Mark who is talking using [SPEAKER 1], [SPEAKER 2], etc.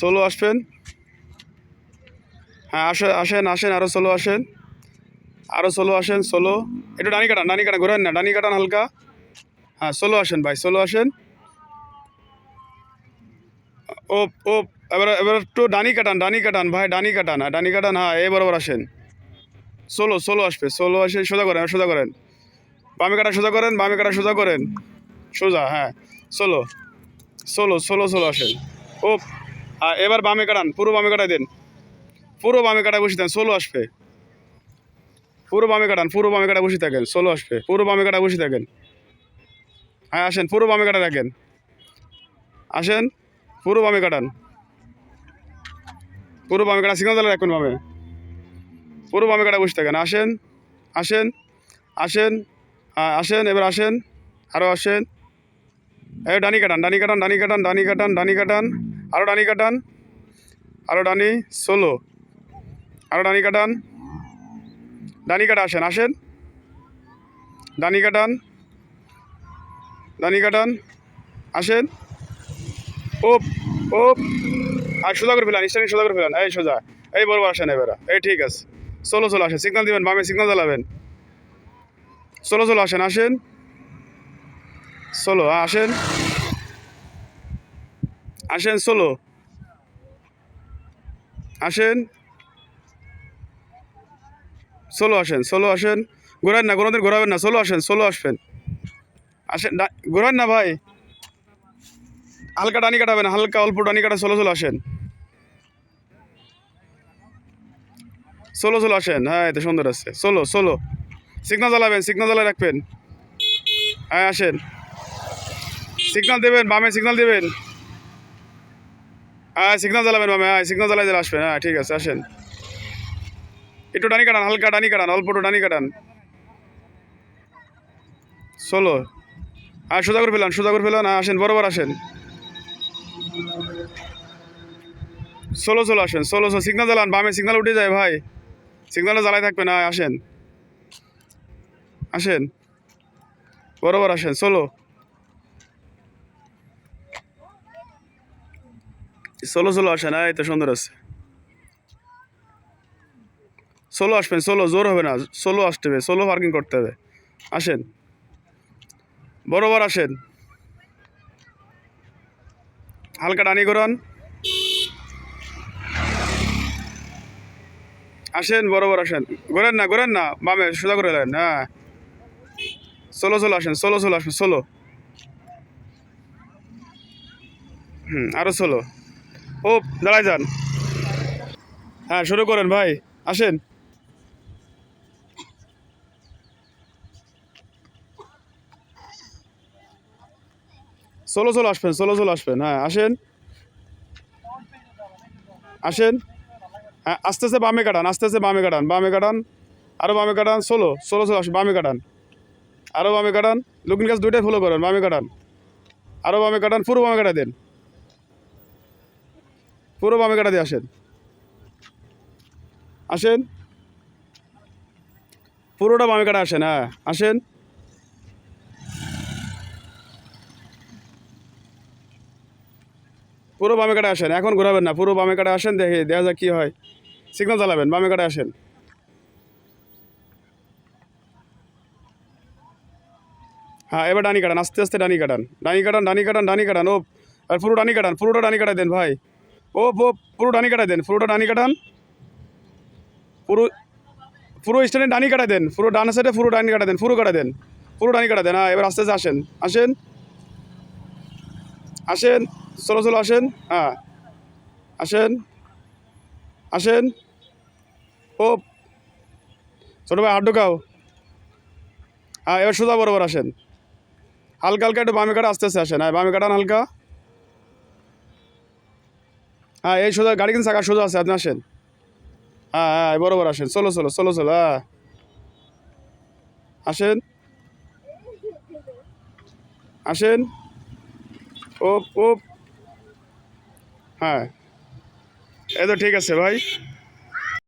[SPEAKER 1] ষোলো আসবেন। হ্যাঁ আসেন আসেন আসেন আরও ষোলো আসেন। আরও ষোলো আসেন ষোলো একটু ডানি কাটান ডানি কাটান, ঘোরেন না, ডানি কাটান হালকা। হ্যাঁ ষোলো আসেন ভাই ষোলো আসেন। ও ও এবার এবার একটু ডানি কাটান ডানি কাটান ভাই, ডানি কাটান হ্যাঁ ডানি কাটান হ্যাঁ এ বরাবর আসেন। ষোলো ষোলো আসবে ষোলো আসে সোজা করেন সোজা করেন। বামে কাটা সোজা করেন, বামে কাটা সোজা করেন। সোজা হ্যাঁ ষোলো ষোলো ষোলো ষোলো আসেন। ও আর এবার বামে কাটান পুরো বামে কাটাই দেন। পুরো বামে কাটা বসে দেন ষোলো আসবে। পুরো বামে কাটান পুরো বামে কাটা বসে থাকেন ষোলো আসবে। পুরো বামে কাটা বসে থাকেন। হ্যাঁ আসেন পুরো বামে কাটা রাখেন আসেন পুরো বামে কাটান। পুরো বামে কাটা সিগনাল রাখুন বামে। পুরো বামে কাটা বসে থাকেন, আসেন আসেন আসেন আসেন, এবার আসেন আরও আসেন। এই ডানি কাটান ডানি কাটান ডানি কাটান ডানি কাটান ডানি কাটান। আরও ডানি কাটান। আরও ডানি ষোলো। আরও ডানি কাটান। ডানি কাটা আসেন আসেন। ডানি কাটান। ডানি কাটান আসেন। ওপ ওপ। আর সোজা করে ফেলান স্টারিং সোজা করে ফেলান। এই সোজা এই বরাবর আসেন এবার। এই ঠিক আছে। ষোলো ষোলো আসেন সিগনাল দিবেন বামে সিগনাল জ্বালাবেন। ষোলো ষোলো আসেন আসেন। ষোলো হ্যাঁ, আসেন। আসেন ষোলো আসেন। ষোলো আসেন ষোলো আসেন। ঘোরান না, কোনোদিন ঘোরাবেন না ষোলো আসেন ষোলো আসবেন। আসেন ঘোরান না ভাই। হালকা ডানি কাটাবেন, হালকা অল্প ডানি কাটা ষোলো চলো আসেন। ষোলো ষোলো আসেন হ্যাঁ এতে সুন্দর আছে। ষোলো ষোলো সিগনাল জ্বালাবেন সিগনাল জ্বালায় রাখবেন। হ্যাঁ আসেন। সিগনাল দেবেন, বামে সিগনাল দেবেন। হ্যাঁ সিগনাল জ্বালাবেন বামে হ্যাঁ সিগনাল জ্বালাই দিলে আসবেন হ্যাঁ ঠিক আছে, আসেন। একটু ডানি কাটান, হালকা ডানি কাটান, অল্প একটু ডানি কাটান। ষোলো হ্যাঁ সোজা করে ফেলান, সোজা করে ফেলান হ্যাঁ আসেন, বরাবর আসেন। ষোলো ষোলো আসেন ষোলো ষোলো সিগনাল জ্বালান, বামে সিগনাল উঠে যায়, ভাই। সিগনালে জ্বালাই থাকবেন হ্যাঁ আসেন। আসেন। বরাবর আসেন ষোলো ষোলো ষোলো আসেন হ্যাঁ এই তো সুন্দর আছে। ষোলো আসবেন ষোলো জোর হবে না ষোলো আসতে হবে ষোলো পার্কিং করতে হবে। আসেন। বরাবর আসেন। হালকা ডানি করান আসেন, বরাবর আসেন। ঘোরেন না ঘোরেন না, বামে সোজা করে দেন হ্যাঁ ষোলো ষোলো আসেন ষোলো ষোলো আসেন ষোলো হুম আরও ষোলো ও দাঁড়ায় যান। হ্যাঁ শুরু করেন ভাই, আসেন। ষোলো ষোলো আসবেন ষোলো ষোলো আসবেন হ্যাঁ আসেন। আসেন। হ্যাঁ আস্তে আস্তে বামে কাটান আস্তে আস্তে বামে কাটান বামে কাটান আরও বামে কাটান ষোলো ষোলো ষোলো আসবেন বামে কাটান। আরও বামে কাটান, লুকিন গাছ দুইটাই ফলো করেন, বামে কাটান। আরও বামে কাটান, পুরো বামে কাটা দেন। পুরো বামে কাটা দিয়ে আসেন। আসেন। পুরোটা বামে কাটা আসেন হ্যাঁ আসেন। পুরো বামে কাটা আসেন, এখন ঘোরাবেন না, পুরো বামে কাটা আসেন, দেখে দেখা যাক কী হয়। সিগন্যাল চালাবেন, বামে কাটা আসেন। হ্যাঁ এবার ডানি কাটান, আস্তে আস্তে ডানি কাটান। ডানি কাটান ডানি কাটান ডানি কাটান, ও, আর পুরো ডানি কাটান, পুরোটা ডানি কাটাই দেন, ভাই। ও পুরো ডানি কাটাই দেন, পুরোটা ডানি কাটান। পুরো পুরো স্ট্যান্ডে ডানি কাটাই দেন, পুরো ডান সাইডে পুরো ডানি কাটা দেন, পুরো কাটা দেন, পুরো ডানি কাটা দেন। হ্যাঁ এবার আস্তে আস্তে আসেন আসেন আসেন ষোলো ষোলো আসেন হ্যাঁ আসেন আসেন, ও, ছোটো ভাই, হাত ঢোকাও। হ্যাঁ এবার সোজা বরাবর আসেন। হালকা হালকা একটু বামে কাটা, আস্তে আস্তে আসেন। হ্যাঁ বামে কাটান হালকা। হ্যাঁ এই সোজা গাড়ি কিন্তু চাকা সোজা আছে, আপনি আসেন। হ্যাঁ হ্যাঁ বরাবর আসেন। চলো চলো চলো চলো হ্যাঁ। আসেন। আসেন। ওপ ওপ। হ্যাঁ। এই তো ঠিক আছে, ভাই।